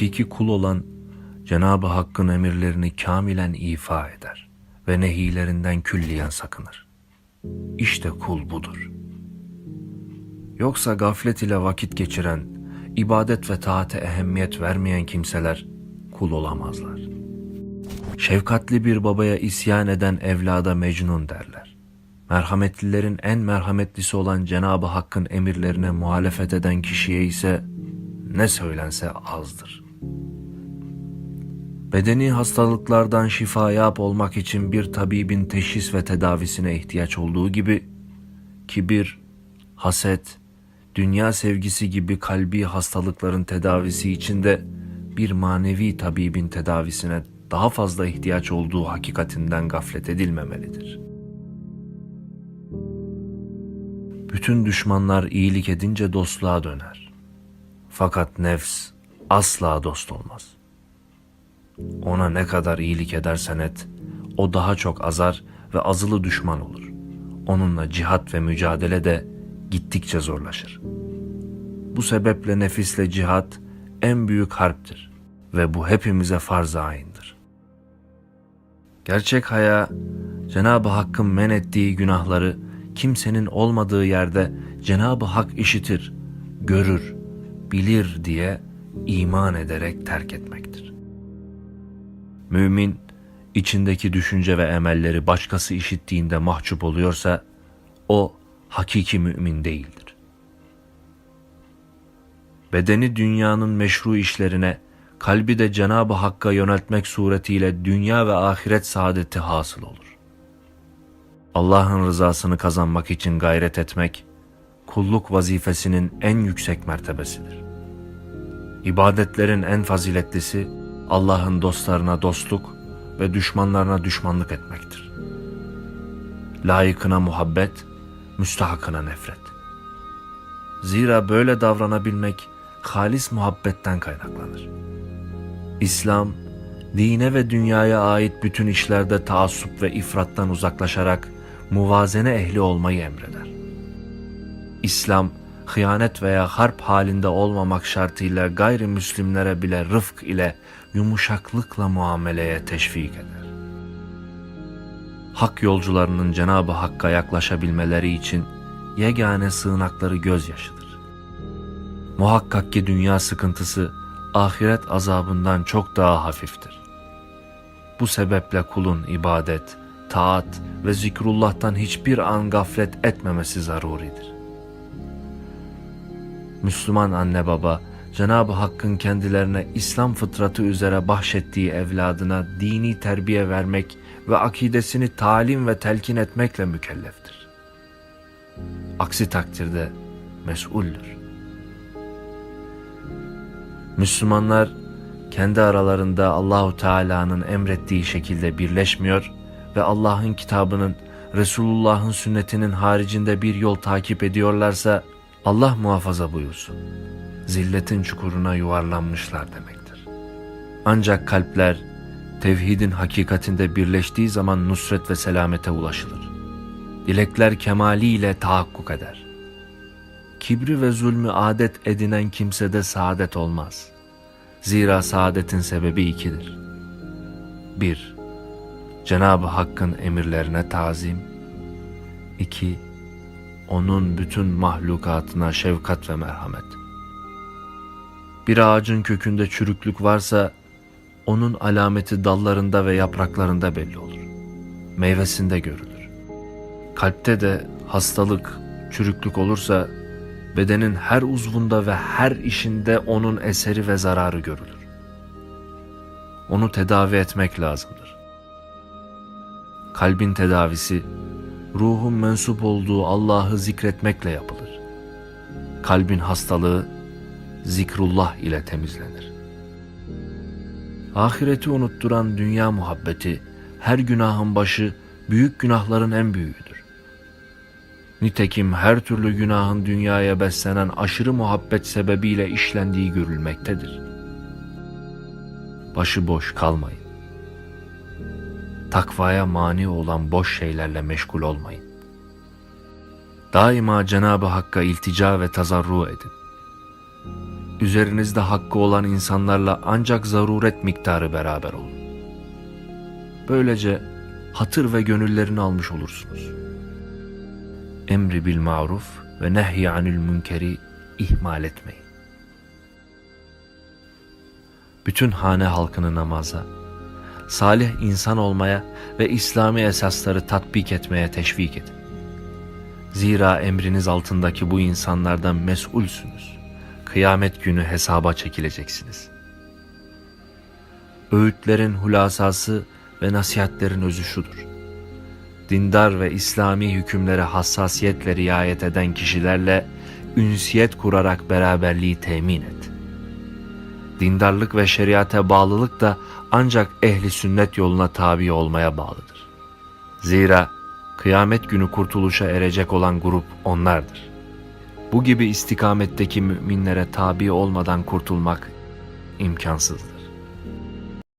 Hakiki kul olan Cenab-ı Hakk'ın emirlerini kamilen ifa eder ve nehilerinden külliyen sakınır. İşte kul budur. Yoksa gaflet ile vakit geçiren, ibadet ve taate ehemmiyet vermeyen kimseler kul olamazlar. Şefkatli bir babaya isyan eden evlada mecnun derler. Merhametlilerin en merhametlisi olan Cenab-ı Hakk'ın emirlerine muhalefet eden kişiye ise ne söylense azdır. Bedeni hastalıklardan şifayap olmak için bir tabibin teşhis ve tedavisine ihtiyaç olduğu gibi, kibir, haset, dünya sevgisi gibi kalbi hastalıkların tedavisi için de bir manevi tabibin tedavisine daha fazla ihtiyaç olduğu hakikatinden gaflet edilmemelidir. Bütün düşmanlar iyilik edince dostluğa döner. Fakat nefs asla dost olmaz. Ona ne kadar iyilik edersen et, o daha çok azar ve azılı düşman olur. Onunla cihat ve mücadele de gittikçe zorlaşır. Bu sebeple nefisle cihat en büyük harptir ve bu hepimize farz ayındır. Gerçek haya Cenab-ı Hakk'ın men ettiği günahları kimsenin olmadığı yerde Cenab-ı Hak işitir, görür, bilir diye iman ederek terk etmektir. Mümin içindeki düşünce ve emelleri başkası işittiğinde mahcup oluyorsa o hakiki mümin değildir. Bedeni dünyanın meşru işlerine, kalbi de Cenab-ı Hakk'a yöneltmek suretiyle dünya ve ahiret saadeti hasıl olur. Allah'ın rızasını kazanmak için gayret etmek, kulluk vazifesinin en yüksek mertebesidir. İbadetlerin en faziletlisi, Allah'ın dostlarına dostluk ve düşmanlarına düşmanlık etmektir. Layıkına muhabbet, müstahakına nefret. Zira böyle davranabilmek halis muhabbetten kaynaklanır. İslam, dine ve dünyaya ait bütün işlerde taassup ve ifrattan uzaklaşarak muvazene ehli olmayı emreder. İslam, hıyanet veya harp halinde olmamak şartıyla gayrimüslimlere bile rıfk ile yumuşaklıkla muameleye teşvik eder. Hak yolcularının Cenab-ı Hakk'a yaklaşabilmeleri için yegane sığınakları gözyaşıdır. Muhakkak ki dünya sıkıntısı ahiret azabından çok daha hafiftir. Bu sebeple kulun ibadet, taat ve zikrullah'tan hiçbir an gaflet etmemesi zaruridir. Müslüman anne baba, Cenab-ı Hakk'ın kendilerine İslam fıtratı üzere bahşettiği evladına dini terbiye vermek ve akidesini talim ve telkin etmekle mükelleftir. Aksi takdirde mesuldür. Müslümanlar kendi aralarında Allahu Teala'nın emrettiği şekilde birleşmiyor ve Allah'ın kitabının Resulullah'ın sünnetinin haricinde bir yol takip ediyorlarsa Allah muhafaza buyursun. Zilletin çukuruna yuvarlanmışlar demektir. Ancak kalpler tevhidin hakikatinde birleştiği zaman nusret ve selamete ulaşılır. Dilekler kemaliyle tahakkuk eder. Kibri ve zulmü adet edinen kimsede saadet olmaz. Zira saadetin sebebi ikidir. 1. Cenab-ı Hakk'ın emirlerine tazim. 2. Onun bütün mahlukatına şefkat ve merhamet. Bir ağacın kökünde çürüklük varsa onun alameti dallarında ve yapraklarında belli olur. Meyvesinde görülür. Kalpte de hastalık, çürüklük olursa bedenin her uzvunda ve her işinde onun eseri ve zararı görülür. Onu tedavi etmek lazımdır. Kalbin tedavisi ruhun mensup olduğu Allah'ı zikretmekle yapılır. Kalbin hastalığı zikrullah ile temizlenir. Ahireti unutturan dünya muhabbeti her günahın başı büyük günahların en büyüğüdür. Nitekim her türlü günahın dünyaya beslenen aşırı muhabbet sebebiyle işlendiği görülmektedir. Başıboş kalmayın. Takvaya mani olan boş şeylerle meşgul olmayın. Daima Cenab-ı Hakk'a iltica ve tazarru edin. Üzerinizde hakkı olan insanlarla ancak zaruret miktarı beraber olun. Böylece hatır ve gönüllerini almış olursunuz. Emri bil maruf ve nehy anil münkeri ihmal etmeyin. Bütün hane halkını namaza, salih insan olmaya ve İslami esasları tatbik etmeye teşvik edin. Zira emriniz altındaki bu insanlardan mesulsünüz. Kıyamet günü hesaba çekileceksiniz. Öğütlerin hulasası ve nasihatlerin özü şudur. Dindar ve İslami hükümlere hassasiyetle riayet eden kişilerle ünsiyet kurarak beraberliği temin et. Dindarlık ve şeriate bağlılık da ancak ehli sünnet yoluna tabi olmaya bağlıdır. Zira kıyamet günü kurtuluşa erecek olan grup onlardır. Bu gibi istikametteki müminlere tabi olmadan kurtulmak imkansızdır.